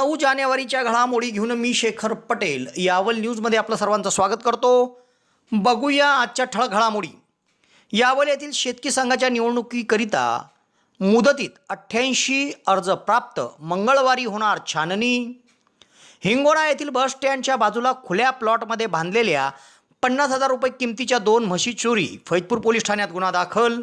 नऊ जानेवारीच्या घडामोडी घेऊन मी शेखर पटेल यावल न्यूजमध्ये आपलं सर्वांचं स्वागत करतो. बघूया आजच्या ठळक घडामोडी. यावल येथील शेतकी संघाच्या निवडणुकीकरिता मुदतीत अठ्ठ्याऐंशी अर्ज प्राप्त मंगळवारी होणार छाननी. हिंगोणा येथील बस स्टँडच्या बाजूला खुल्या प्लॉटमध्ये बांधलेल्या पन्नास हजार रुपये किमतीच्या दोन म्हशी चोरी फैजपूर पोलीस ठाण्यात गुन्हा दाखल.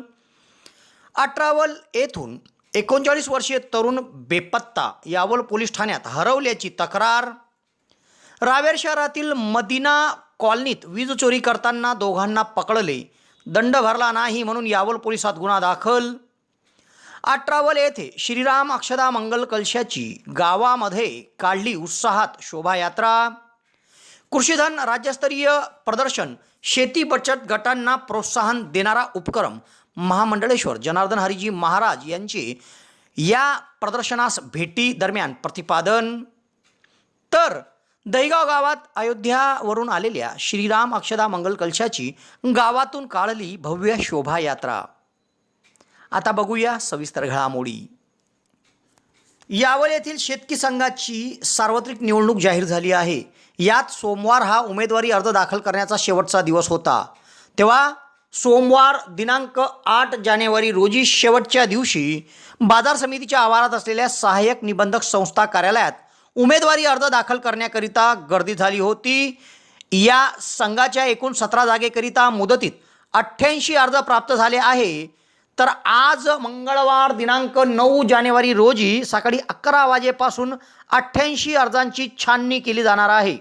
अठरावल येथून एकोणचाळीस वर्षीय तरुण बेपत्ता यावल पोलीस ठाण्यात हरवल्याची तक्रार. रावेर शहरातील मदिना कॉलनीत वीज चोरी करताना दोघांना पकडले. दंड भरला नाही म्हणून यावल पोलिसात गुन्हा दाखल. अठरावल येथे श्रीराम अक्षदा मंगल कलशाची गावामध्ये काढली उत्साहात शोभायात्रा. कृषीधन राज्यस्तरीय प्रदर्शन शेती बचत गटांना प्रोत्साहन देणारा उपक्रम महामंडळेश्वर जनार्दन हरिजी महाराज यांचे या प्रदर्शनास भेटी दरम्यान प्रतिपादन. तर दहीगाव गावात अयोध्यावरून आलेल्या श्रीराम अक्षदा मंगल कलशाची गावातून काढली भव्य शोभायात्रा. आता बघूया सविस्तर घडामोडी. यावल येथील शेतकी संघाची सार्वत्रिक निवडणूक जाहीर झाली आहे. यात सोमवार हा उमेदवारी अर्ज दाखल करण्याचा शेवटचा दिवस होता. तेव्हा सोमवार दिनांक आठ जानेवारी रोजी शेवटच्या दिवशी बाजार समितीच्या आवारात असलेल्या सहाय्यक निबंधक संस्था कार्यालयात उमेदवारी अर्ज दाखल करण्याकरिता गर्दी झाली होती. या संघाच्या एकूण सतरा जागेकरिता मुदतीत अठ्ठ्याऐंशी अर्ज प्राप्त झाले आहे. तर आज मंगळवार दिनांक नऊ जानेवारी रोजी सकाळी अकरा वाजेपासून अठ्ठ्याऐंशी अर्जांची छाननी केली जाणार आहे.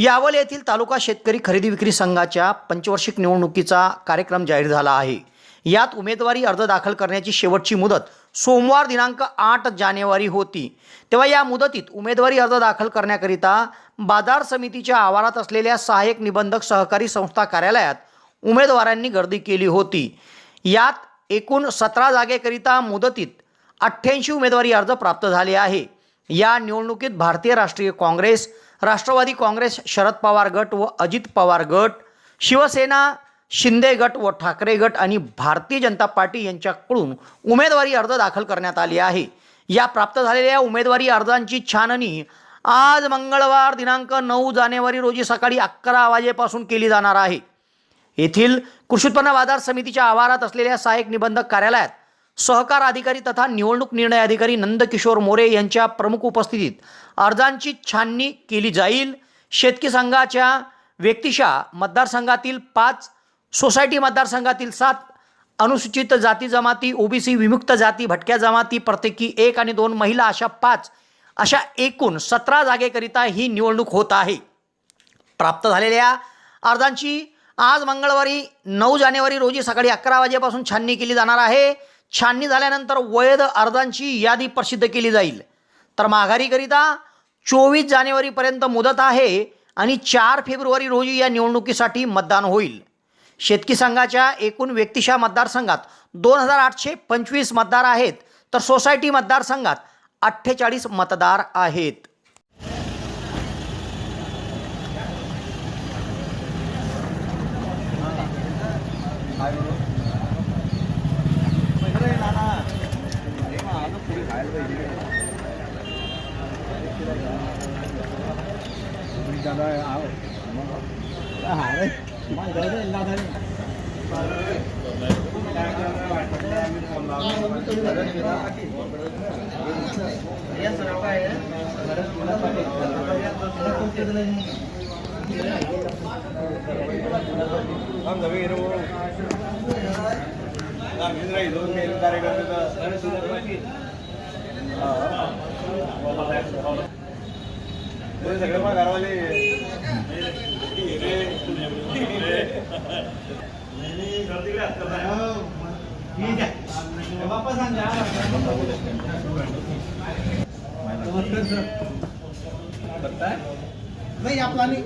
यावल येथील तालुका शेतकरी खरेदी विक्री संघाच्या पंचवार्षिक निवडणुकीचा कार्यक्रम जाहीर झाला आहे. यात उमेदवारी अर्ज दाखल करण्याची शेवटची मुदत सोमवार दिनांक आठ जानेवारी होती. तेव्हा या मुदतीत उमेदवारी अर्ज दाखल करण्याकरिता बाजार समितीच्या आवारात असलेल्या सहाय्यक निबंधक सहकारी संस्था कार्यालयात उमेदवारांनी गर्दी केली होती. यात एकूण सतरा जागेकरिता मुदतीत अठ्ठ्याऐंशी उमेदवारी अर्ज प्राप्त झाले आहे. या निवडणुकीत भारतीय राष्ट्रीय काँग्रेस राष्ट्रवादी काँग्रेस शरद पवार गट व अजित पवार गट शिवसेना शिंदे गट व ठाकरे गट आणि भारतीय जनता पार्टी यांच्याकडून उमेदवारी अर्ज दाखल करण्यात आले आहे. या प्राप्त झालेल्या उमेदवारी अर्जांची छाननी आज मंगळवार दिनांक नऊ जानेवारी रोजी सकाळी अकरा वाजेपासून केली जाणार आहे. येथील कृषी उत्पन्न बाजार समितीच्या आवारात असलेल्या सहाय्यक निबंधक कार्यालयात सहकार अधिकारी तथा निवडणूक निर्णय अधिकारी नंदकिशोर मोरे यांच्या प्रमुख उपस्थितीत अर्जांची छाननी केली जाईल. शेतकी संघाच्या व्यक्तिशा मतदारसंघातील पाच सोसायटी मतदारसंघातील सात अनुसूचित जाती जमाती ओबीसी विमुक्त जाती भटक्या जमाती प्रत्येकी एक आणि दोन महिला अशा पाच अशा एकूण सतरा जागेकरिता ही निवडणूक होत आहे. प्राप्त झालेल्या अर्जांची आज मंगळवारी नऊ जानेवारी रोजी सकाळी अकरा वाजेपासून छाननी केली जाणार आहे. छाननी झाल्यानंतर वैध अर्जांची यादी प्रसिद्ध केली जाईल. तर माघारीकरिता चोवीस जानेवारीपर्यंत मुदत आहे आणि चार फेब्रुवारी रोजी या निवडणुकीसाठी मतदान होईल. शेतकी संघाच्या एकूण व्यक्तिशा मतदारसंघात दोन हजार आठशे पंचवीस मतदार आहेत. तर सोसायटी मतदारसंघात अठ्ठेचाळीस मतदार आहेत. đây, áo đã hả đấy. Mọi người đấy lao thân. அந்த வீரம் நான் இதுல இது ஒரு காரியக்ரமத்தை घरवाले नाही आपला नाही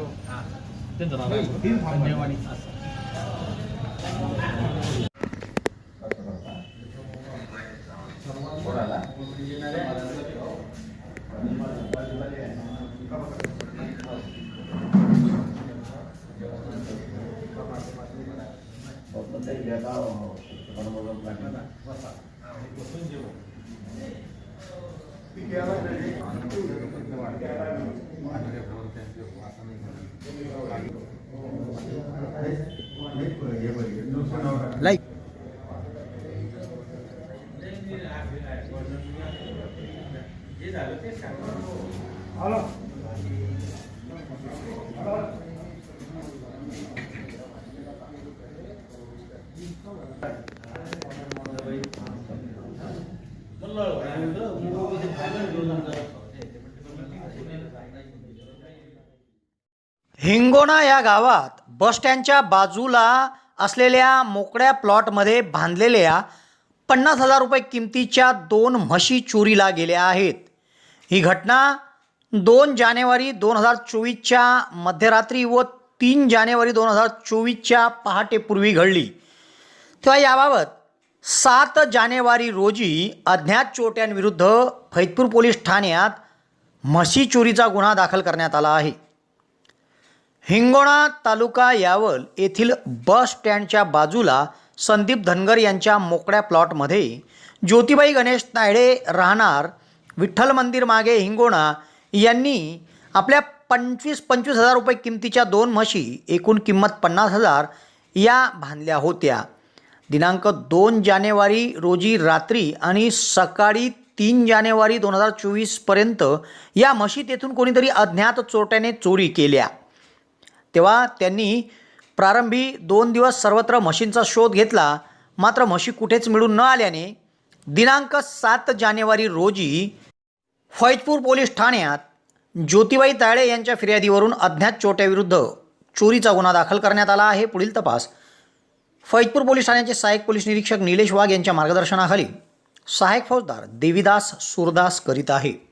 हिंगोणा या गावात बस स्टँडच्या बाजूला असलेल्या मोकळ्या प्लॉटमध्ये बांधलेल्या पन्नास हजार रुपये किमतीच्या दोन म्हशी चोरीला गेल्या आहेत. ही घटना दोन जानेवारी दोन हजार चोवीसच्या मध्यरात्री व तीन जानेवारी दोन हजार चोवीसच्या पहाटेपूर्वी घडली. तेव्हा याबाबत सात जानेवारी रोजी अज्ञात चोट्यांविरुद्ध फैतपूर पोलीस ठाण्यात म्हशी चोरीचा गुन्हा दाखल करण्यात आला आहे. हिंगोणा तालुका यावल येथील बस स्टँडच्या बाजूला संदीप धनगर यांच्या मोकळ्या प्लॉटमध्ये ज्योतिबाई गणेश तायडे राहणार विठ्ठल मंदिर मागे हिंगोणा यांनी आपल्या पंचवीस पंचवीस हजार रुपये किमतीच्या दोन म्हशी एकूण किंमत पन्नास हजार या बांधल्या होत्या. दिनांक दोन जानेवारी रोजी रात्री आणि सकाळी तीन जानेवारी दोन हजार चोवीसपर्यंत या म्हशी तेथून कोणीतरी अज्ञात चोरट्याने चोरी केल्या. तेव्हा त्यांनी प्रारंभी दोन दिवस सर्वत्र म्हशींचा शोध घेतला मात्र म्हशी कुठेच मिळून न आल्याने दिनांक सात जानेवारी रोजी फैजपूर पोलीस ठाण्यात ज्योतिबाई ताळे यांच्या फिर्यादीवरून अज्ञात चोट्याविरुद्ध चोरीचा गुन्हा दाखल करण्यात आला आहे. पुढील तपास. फैजपूर पोलीस ठाण्याचे सहाय्यक पोलीस निरीक्षक निलेश वाघ यांच्या मार्गदर्शनाखाली सहाय्यक फौजदार देवीदास सुरदास करीत आहे.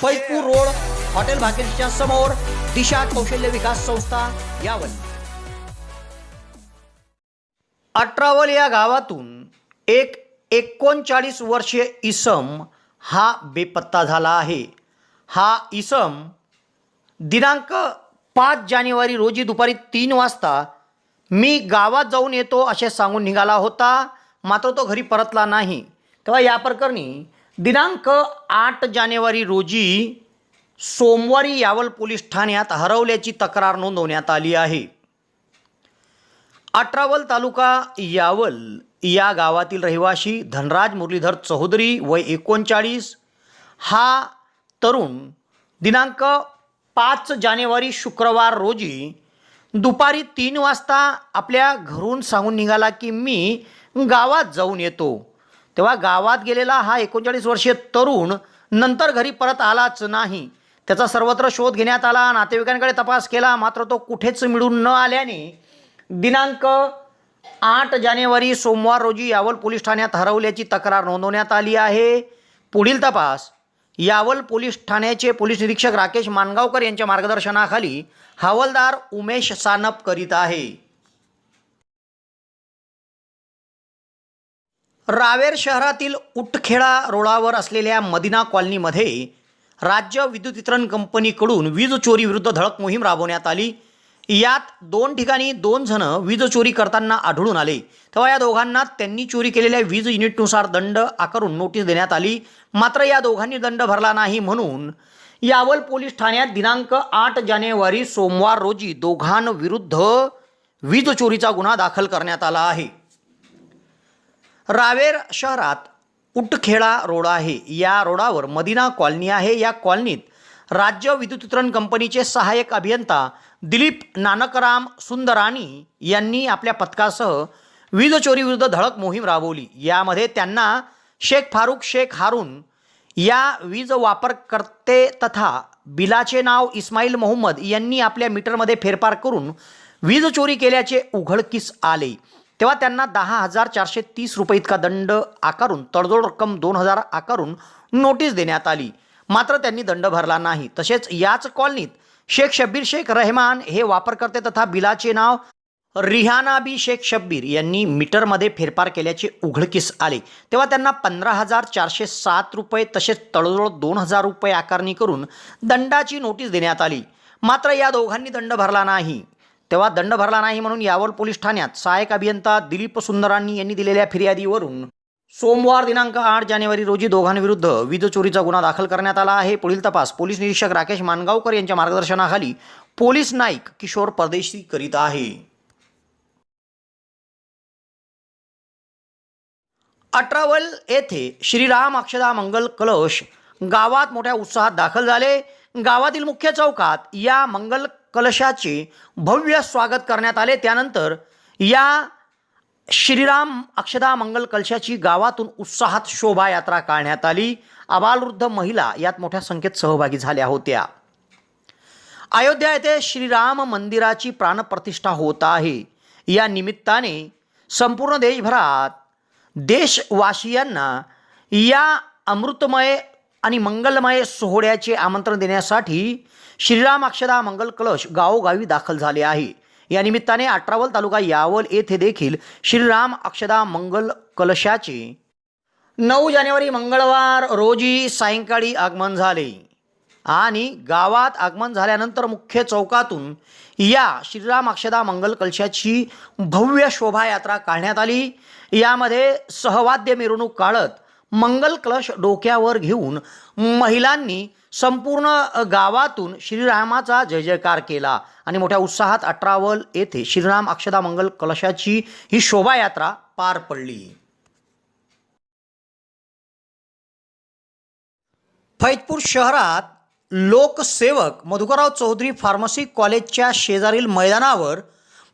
फैजपूर रोड हॉटेल भाकेरच्या समोर दिशा कौशल्य विकास संस्था यावल. अठरावल या गावातून एक एकोणचाळीस वर्षीय इसम हा बेपत्ता झाला आहे. हा इसम दिनांक पाच जानेवारी रोजी दुपारी तीन वाजता मी गावात जाऊन येतो असे सांगून निघाला होता. मात्र तो घरी परतला नाही. तेव्हा या प्रकरणी दिनांक आठ जानेवारी रोजी सोमवारी यावल पोलीस ठाण्यात हरवल्याची तक्रार नोंदवण्यात आली आहे. अठरावल तालुका यावल या गावातील रहिवाशी धनराज मुरलीधर चौधरी वय एकोणचाळीस हा तरुण दिनांक पाच जानेवारी शुक्रवार रोजी दुपारी तीन वाजता आपल्या घरून सांगून निघाला की मी गावात जाऊन येतो. तेव्हा गावात गेलेला हा एकोणचाळीस वर्षीय तरुण नंतर घरी परत आलाच नाही. त्याचा सर्वत्र शोध घेण्यात आला नातेवाईकांकडे तपास केला मात्र तो कुठेच मिळून न आल्याने दिनांक आठ जानेवारी सोमवार रोजी यावल पोलीस ठाण्यात हरवल्याची तक्रार नोंदवण्यात आली आहे. पुढील तपास यावल पोलीस ठाण्याचे पोलीस निरीक्षक राकेश मानगावकर यांच्या मार्गदर्शनाखाली हवालदार उमेश सानप करीत आहे. रावेर शहरातील उटखेडा रोडावर असलेल्या मदिना कॉलनीमध्ये राज्य विद्युत वितरण कंपनीकडून वीज चोरी विरुद्ध धडक मोहीम राबवण्यात आली. यात दोन ठिकाणी दोन जण वीज चोरी करताना आढळून आले. तेव्हा या दोघांना त्यांनी चोरी केलेल्या वीज युनिटनुसार दंड आकारून नोटीस देण्यात आली. मात्र या दोघांनी दंड भरला नाही म्हणून यावल पोलीस ठाण्यात दिनांक आठ जानेवारी सोमवार रोजी दोघांविरुद्ध वीज चोरीचा गुन्हा दाखल करण्यात आला आहे. रावेर शहरात उटखेडा रोड आहे. या रोडावर मदिना कॉलनी आहे. या कॉलनीत राज्य विद्युत वितरण कंपनीचे सहाय्यक अभियंता दिलीप नानकराम सुंदरानी यांनी आपल्या पथकासह वीज चोरीविरुद्ध धडक मोहीम राबवली. यामध्ये त्यांना शेख फारुख शेख हारून या वीज वापरकर्ते तथा बिलाचे नाव इस्माईल मोहम्मद यांनी आपल्या मीटरमध्ये फेरफार करून वीज चोरी केल्याचे उघडकीस आले. तेव्हा त्यांना दहा हजार चारशे तीस रुपये इतका दंड आकारून तडजोड रक्कम दोन हजार आकारून नोटीस देण्यात आली. मात्र त्यांनी दंड भरला नाही. तसेच याच कॉलनीत शेख शब्बीर शेख रहमान हे वापरकर्ते तथा बिलाचे नाव रिहाना बी शेख शब्बीर यांनी मीटरमध्ये फेरफार केल्याचे उघडकीस आले. तेव्हा त्यांना पंधरा हजार चारशे सात रुपये तसेच तळजोड दोन हजार रुपये आकारणी करून दंडाची नोटीस देण्यात आली. मात्र या दोघांनी दंड भरला नाही. तेव्हा दंड भरला नाही म्हणून यावल पोलीस ठाण्यात सहाय्यक अभियंता दिलीप सुंदरांनी यांनी दिलेल्या फिर्यादीवरून सोमवार दिनांक आठ जानेवारी रोजी दोघांविरुद्ध वीज चोरीचा गुन्हा दाखल करण्यात आला आहे. पुढील तपास पोलीस निरीक्षक राकेश मानगावकर यांच्या मार्गदर्शनाखाली पोलीस नाईक किशोर परदेशी करीत आहे. अठरावल येथे श्रीराम अक्षदा मंगल कलश गावात मोठ्या उत्साहात दाखल झाले. गावातील मुख्य चौकात या मंगल कलशाचे भव्य स्वागत करण्यात आले. त्यानंतर या श्रीराम अक्षदा मंगल कलशाची गावातून उत्साहात शोभायात्रा काढण्यात आली. आबालवृद्ध महिला यात मोठ्या संख्येत सहभागी झाल्या होत्या. अयोध्या येथे श्रीराम मंदिराची प्राणप्रतिष्ठा होत आहे. या निमित्ताने संपूर्ण देशभरात देशवासियांना या अमृतमय आणि मंगलमय सोहळ्याचे आमंत्रण देण्यासाठी श्रीराम अक्षदा मंगल कलश गावोगावी दाखल झाले आहे. या निमित्ताने अठरावल तालुका यावल येथे देखील श्रीराम अक्षदा मंगल कलशाचे नऊ जानेवारी मंगळवार रोजी सायंकाळी आगमन झाले. आणि गावात आगमन झाल्यानंतर मुख्य चौकातून या श्रीराम अक्षदा मंगल कलशाची भव्य शोभायात्रा काढण्यात आली. यामध्ये सहवाद्य मिरवणूक काढत मंगल कलश डोक्यावर घेऊन महिलांनी संपूर्ण गावातून श्रीरामाचा जय जयकार केला. आणि मोठ्या उत्साहात अठरावल येथे श्रीराम अक्षदा मंगल कलशाची ही शोभायात्रा पार पडली. फैजपूर शहरात लोकसेवक मधुकरराव चौधरी फार्मसी कॉलेजच्या शेजारील मैदानावर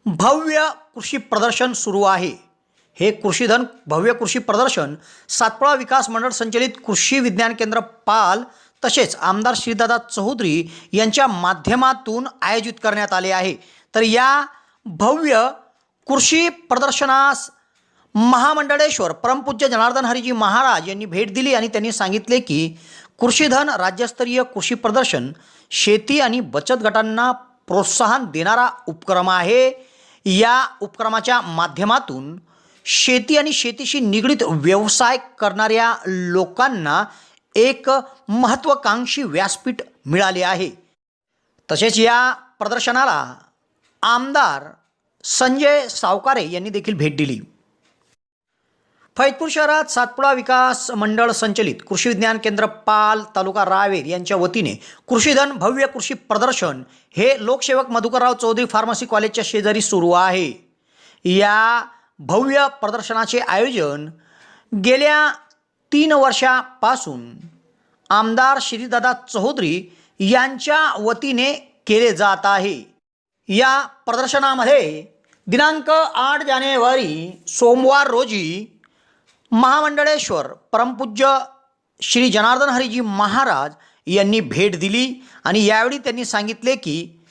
भव्य कृषी प्रदर्शन सुरू आहे. हे कृषीधन भव्य कृषी प्रदर्शन सातपुळा विकास मंडळ संचलित कृषी विज्ञान केंद्र पाल तसेच आमदार श्रीदादा चौधरी यांच्या माध्यमातून आयोजित करण्यात आले आहे. तर या भव्य कृषी प्रदर्शनास महामंडळेश्वर परमपूज्य जनार्दन हरिजी महाराज यांनी भेट दिली आणि त्यांनी सांगितले की कृषीधन राज्यस्तरीय कृषी प्रदर्शन शेती आणि बचत गटांना प्रोत्साहन देणारा उपक्रम आहे. या उपक्रमाच्या माध्यमातून शेती आणि शेतीशी निगडीत व्यवसाय करणाऱ्या लोकांना एक महत्त्वाकांक्षी व्यासपीठ मिळाले आहे. तसेच या प्रदर्शनाला आमदार संजय सावकारे यांनी देखील भेट दिली. फैजपूर शहरात सातपुडा विकास मंडळ संचलित कृषी विज्ञान केंद्र पाल तालुका रावेर यांच्या वतीने कृषीधन भव्य कृषी प्रदर्शन हे लोकसेवक मधुकरराव चौधरी फार्मसी कॉलेजच्या शेजारी सुरू आहे. या भव्य प्रदर्शनाचे आयोजन गेल्या तीन वर्षापासून आमदार श्रीदादा चौधरी यांच्या वतीने केले जात आहे. या प्रदर्शनामध्ये दिनांक आठ जानेवारी सोमवार रोजी महामंडळेश्वर परमपूज्य श्री जनार्दन हरिजी महाराज यांनी भेट दिली आणि यावेळी त्यांनी सांगितले की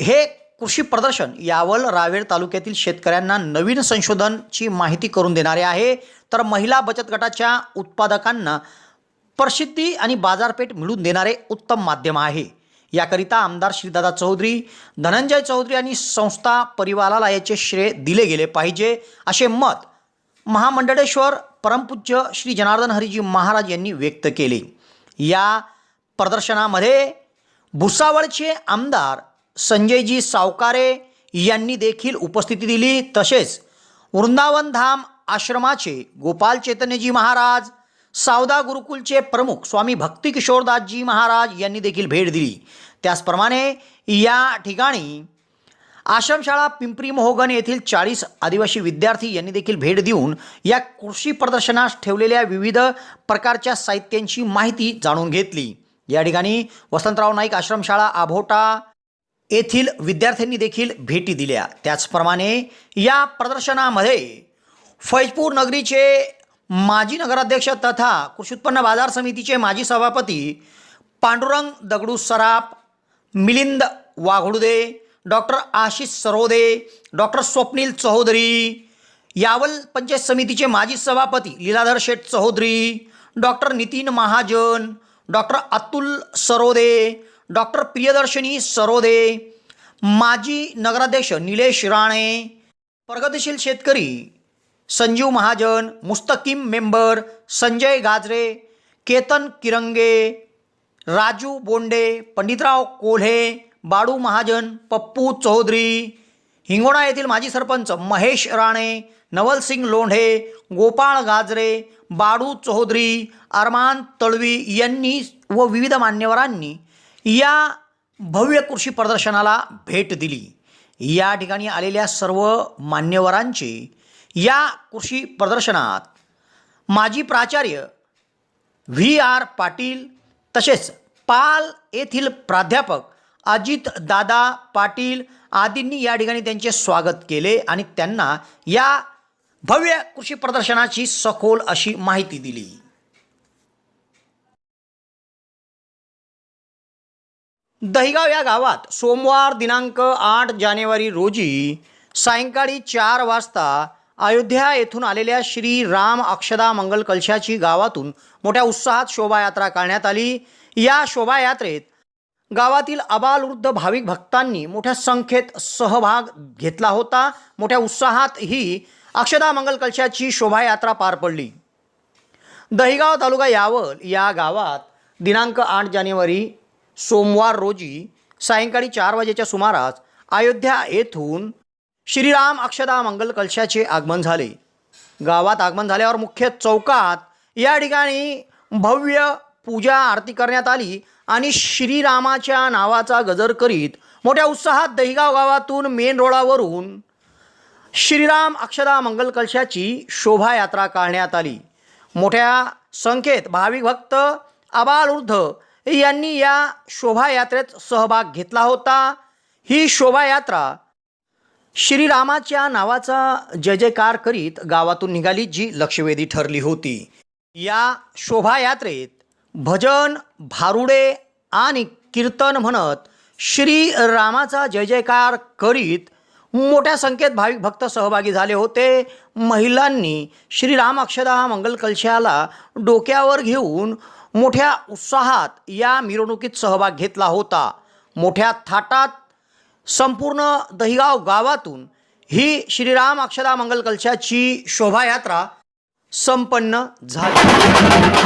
हे कृषी प्रदर्शन यावल रावेर तालुक्यातील शेतकऱ्यांना नवीन संशोधनची माहिती करून देणारे आहे. तर महिला बचत गटाच्या उत्पादकांना प्रसिद्धी आणि बाजारपेठ मिळवून देणारे उत्तम माध्यम आहे. याकरिता आमदार श्रीदादा चौधरी धनंजय चौधरी आणि संस्था परिवाराला याचे श्रेय दिले गेले पाहिजे असे मत महामंडळेश्वर परमपूज्य श्री जनार्दन हरिजी महाराज यांनी व्यक्त केले. या प्रदर्शनामध्ये भुसावळचे आमदार संजयजी सावकारे यांनी देखील उपस्थिती दिली. तसेच वृंदावन धाम आश्रमाचे गोपाल चैतन्यजी महाराज सावदा गुरुकुलचे प्रमुख स्वामी भक्ती किशोरदासजी महाराज यांनी देखील भेट दिली. त्याचप्रमाणे या ठिकाणी आश्रमशाळा पिंपरी मोहगन येथील चाळीस आदिवासी विद्यार्थी यांनी देखील भेट देऊन या कृषी प्रदर्शनास ठेवलेल्या विविध प्रकारच्या साहित्यांची माहिती जाणून घेतली. या ठिकाणी वसंतराव नाईक आश्रमशाळा आभोटा येथील विद्यार्थ्यांनी देखील भेटी दिल्या. त्याचप्रमाणे या प्रदर्शनामध्ये फैजपूर नगरीचे माजी नगराध्यक्ष तथा कृषी उत्पन्न बाजार समितीचे माजी सभापती पांडुरंग दगडू सराफ मिलिंद वाघुडदे डॉक्टर आशिष सरोदे डॉक्टर स्वप्नील चौधरी यावल पंचायत समितीचे माजी सभापती Liladhar Sheth Chaudhari doctor Nitin Mahajan doctor Atul Sarode doctor Priyadarshini Sarode माजी नगराध्यक्ष निलेश राणे प्रगतिशील शेतकरी संजीव महाजन मुस्तकीम मेंबर संजय गाजरे केतन किरंगे राजू बोंडे पंडितराव कोल्हे बाळू महाजन पप्पू चौधरी हिंगोणा येथील माजी सरपंच महेश राणे नवलसिंग लोंढे गोपाळ गाजरे बाळू चौधरी अरमान तळवी यांनी व विविध मान्यवरांनी या भव्य कृषी प्रदर्शनाला भेट दिली. या ठिकाणी आलेल्या सर्व मान्यवरांची या कृषी प्रदर्शनात माजी प्राचार्य व्ही आर पाटील तसेच पाल येथील प्राध्यापक अजित दादा पाटील आदींनी या ठिकाणी त्यांचे स्वागत केले आणि त्यांना या भव्य कृषी प्रदर्शनाची सखोल अशी माहिती दिली. दहिगाव या गावात सोमवार दिनांक आठ जानेवारी रोजी सायंकाळी चार वाजता अयोध्या येथून आलेल्या श्री राम अक्षदा मंगल कलशाची गावातून मोठ्या उत्साहात शोभायात्रा काढण्यात आली. या शोभायात्रेत गावातील अबालवृद्ध भाविक भक्तांनी मोठ्या संख्येत सहभाग घेतला होता. मोठ्या उत्साहात ही अक्षदा मंगल कलशाची शोभायात्रा पार पडली. दहिगाव तालुका यावल या गावात दिनांक आठ जानेवारी सोमवार रोजी सायंकाळी चार वाजेच्या सुमारास अयोध्या येथून श्रीराम अक्षदा मंगल कलशाचे आगमन झाले. गावात आगमन झाल्यावर मुख्य चौकात या ठिकाणी भव्य पूजा आरती करण्यात आली आणि श्रीरामाच्या नावाचा गजर करीत मोठ्या उत्साहात दहिगाव गावातून मेन रोडावरून श्रीराम अक्षदा मंगल कलशाची शोभायात्रा काढण्यात आली. मोठ्या संख्येत भाविक भक्त आबालवृद्ध यांनी या शोभायात्रेत सहभाग घेतला होता. ही शोभायात्रा श्रीरामाच्या नावाचा जय जयकार करीत गावातून निघाली जी लक्षवेधी ठरली होती. या शोभायात्रेत भजन भारुडे आणि कीर्तन म्हणत श्री रामाचा जय जयकार करीत मोठ्या संख्येत भाविक भक्त सहभागी झाले होते. महिलांनी श्रीराम अक्षदा मंगल कलशाला डोक्यावर घेऊन मोठ्या उत्साहात या मिरवणुकीत सहभाग घेतला होता. मोठ्या थाटात संपूर्ण दहिगाव गावातून ही श्रीराम अक्षदा मंगल कलशाची शोभायात्रा संपन्न झाली.